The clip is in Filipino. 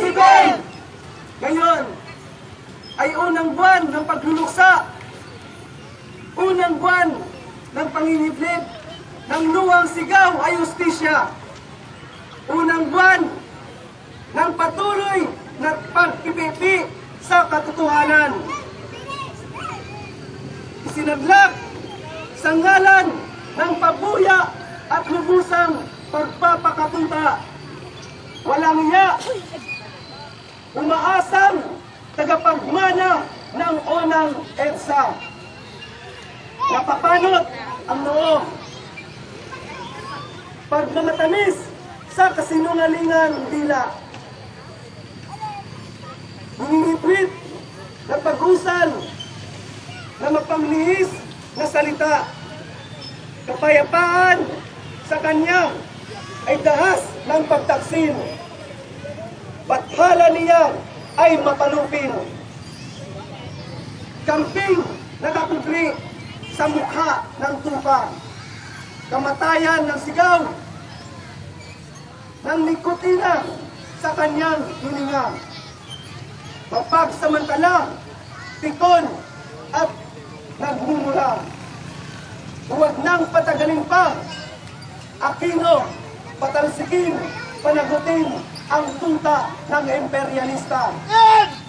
Isipin! Ngayon ay unang buwan ng pagluluksa. Unang buwan ng panginiblit ng luwang sigaw ay ustisya. Unang buwan ng patuloy na pagkipipi sa katotohanan. Isinadlak sa ngalan ng pabuya at lubusang pagpapakatuta. Walang iya, umaasang tagapagmana ng unang EDSA. Napapanot ang noo. Pagmamatamis sa kasinungalingan dila. Hingingitwit na pag-usal na mapanglihis na salita. Kapayapaan sa kanya ay dahas ng pagtaksin. Bathala niya ay mapalupin. Kamping nakakubri sa mukha ng tupa. Kamatayan ng sigaw ng nikotina sa kanyang hininga. Mapagsamantala, pikon at nagmumura. Huwag nang patagalin pa. Aquino, patalsikin, panagutin ang tuta ng imperialista. Imperialismo!